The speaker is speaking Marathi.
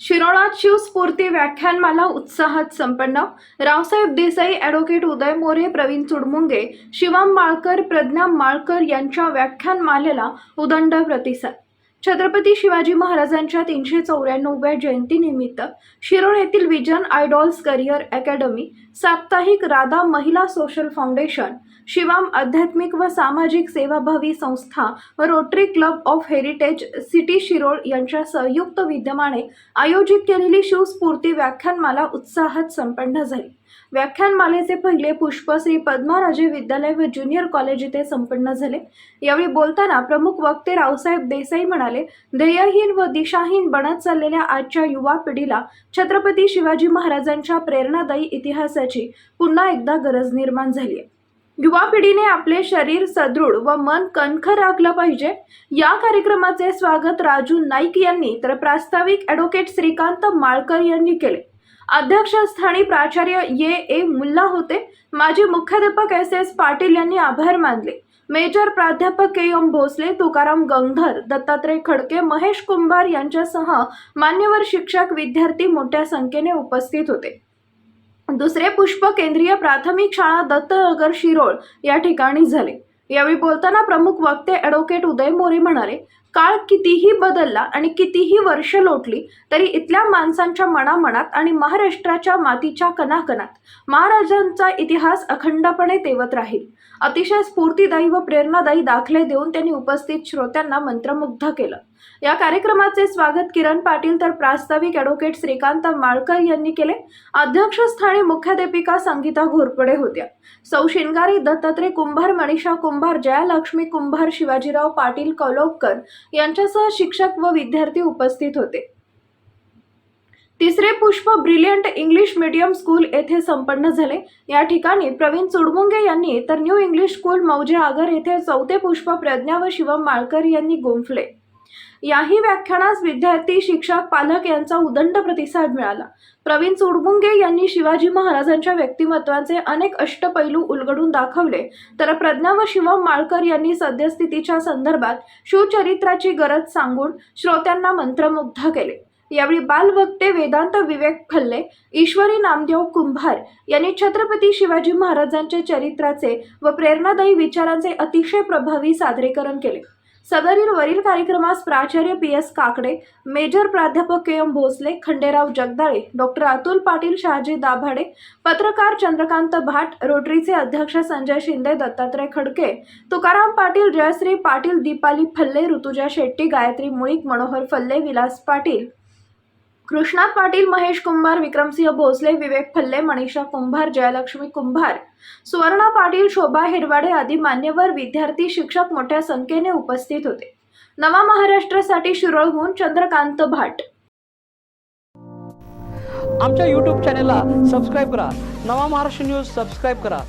शिरोळात शिवस्फूर्ती व्याख्यानमाला उत्साहात संपन्न. रावसाहेब देसाई ॲडव्होकेट उदय मोरे प्रवीण चुडमुंगे शिवम माळकर प्रज्ञा माळकर यांच्या व्याख्यानमालेला उदंड प्रतिसाद. छत्रपती शिवाजी महाराजांच्या तीनशे चौऱ्याण्णव्या जयंतीनिमित्त शिरोळ येथील विजन आयडॉल्स करिअर अकॅडमी साप्ताहिक राधा महिला सोशल फाउंडेशन शिवाम आध्यात्मिक व सामाजिक सेवाभावी संस्था व Rotary club of heritage city Shirol यांच्या संयुक्त विद्यमाने आयोजित केलेली शिवस्फूर्ती व्याख्यानमाला उत्साहात संपन्न झाली. व्याख्यानमालेचे पहिले पुष्प श्री पद्माराजे विद्यालय व ज्युनियर कॉलेज येथे संपन्न झाले. यावेळी बोलताना प्रमुख वक्ते रावसाहेब देसाई म्हणाले ध्येयहीन व दिशाहीन बनत चाललेल्या आजच्या युवा पिढीला छत्रपती शिवाजी महाराजांच्या प्रेरणादायी इतिहासाची पुन्हा एकदा गरज निर्माण झाली आहे. युवा पिढीने आपले शरीर सदृढ व मन कणखर राखलं पाहिजे. या कार्यक्रमाचे स्वागत राजू नाईक यांनी तर प्रास्ताविक ॲडव्होकेट श्रीकांत माळकर यांनी केले. अध्यक्षस्थानी प्राचार्य ये ए. मुल्ला होते. माजी मुख्याध्यापक एस. एस. पाटील यांनी आभार मानले. मेजर प्राध्यापक के. एम. भोसले तुकाराम गंगधर दत्तात्रय खडके महेश कुंभार यांच्यासह मान्यवर शिक्षक विद्यार्थी मोठ्या संख्येने उपस्थित होते. दुसरे पुष्प केंद्रीय प्राथमिक शाळा दत्तनगर शिरोळ या ठिकाणी झाले. यावेळी बोलताना प्रमुख वक्ते ॲडव्होकेट उदय मोरे म्हणाले काळ कितीही बदलला आणि कितीही वर्ष लोटली तरी इथल्या माणसांच्या मनामनात आणि महाराष्ट्राच्या मातीच्या कणाकणात महाराजांचा इतिहास अखंडपणे तेवत राहील. अतिशय स्फूर्तीदायी व प्रेरणादायी दाखले देऊन त्यांनी उपस्थित श्रोत्यांना मंत्रमुग्ध केलं. या कार्यक्रमाचे स्वागत किरण पाटील तर प्रास्ताविक ॲडव्होकेट श्रीकांत माळकर यांनी केले. अध्यक्षस्थानी मुख्याध्यापिका संगीता घोरपडे होत्या. सौ शिंगारी दत्तात्रय कुंभार मनीषा कुंभार जयालक्ष्मी कुंभार शिवाजीराव पाटील कौलोबकर यांच्यासह शिक्षक व विद्यार्थी उपस्थित होते. तिसरे पुष्प ब्रिलियंट इंग्लिश मीडियम स्कूल येथे संपन्न झाले. या ठिकाणी प्रवीण चुडमुंगे यांनी तर न्यू इंग्लिश स्कूल मौजे आगर येथे चौथे पुष्प प्रज्ञा व शिवम माळकर यांनी गुंफले. याही व्याख्यानास विद्यार्थी शिक्षक पालक यांचा उदंड प्रतिसाद मिळाला. प्रवीण चुडमुंगे यांनी शिवाजी महाराजांच्या व्यक्तिमत्वाचे अनेक अष्टपैलू उलगडून दाखवले. तर प्रज्ञा व शिवम माळकर यांनी सद्यस्थितीच्या संदर्भात शिवचरित्राची गरज सांगून श्रोत्यांना मंत्रमुग्ध केले. यावेळी बालवक्ते वेदांत विवेक फल्ले ईश्वरी नामदेव कुंभार यांनी छत्रपती शिवाजी महाराजांच्या चरित्राचे व प्रेरणादायी विचारांचे अतिशय प्रभावी सादरीकरण केले. सदरील वरील कार्यक्रमास प्राचार्य पी एस काकडे मेजर प्राध्यापक K M Bhosale Khanderao Jagdale doctor Atul Patil Shahaji Dabhade पत्रकार चंद्रकांत भाट रोटरीचे अध्यक्ष संजय शिंदे दत्तात्रय खडके तुकाराम पाटील जयश्री पाटील दीपाली फल्ले ऋतुजा शेट्टी गायत्री मुळीक मनोहर फल्ले विलास पाटील. कृष्णा पाटील महेश कुंभार विक्रमसिंह भोसले विवेक फल्ले मनीषा कुंभार जयलक्ष्मी कुंभार. सुवर्णा पाटील शोभा हिरवाडे आदी मान्यवर विद्यार्थी शिक्षक मोठ्या संख्येने उपस्थित होते. नवा महाराष्ट्रासाठी शिरोळहून चंद्रकांत भाट. आमच्या यूट्यूब चॅनेलला सबस्क्राईब करा. नवा महाराष्ट्र न्यूज सबस्क्राईब करा.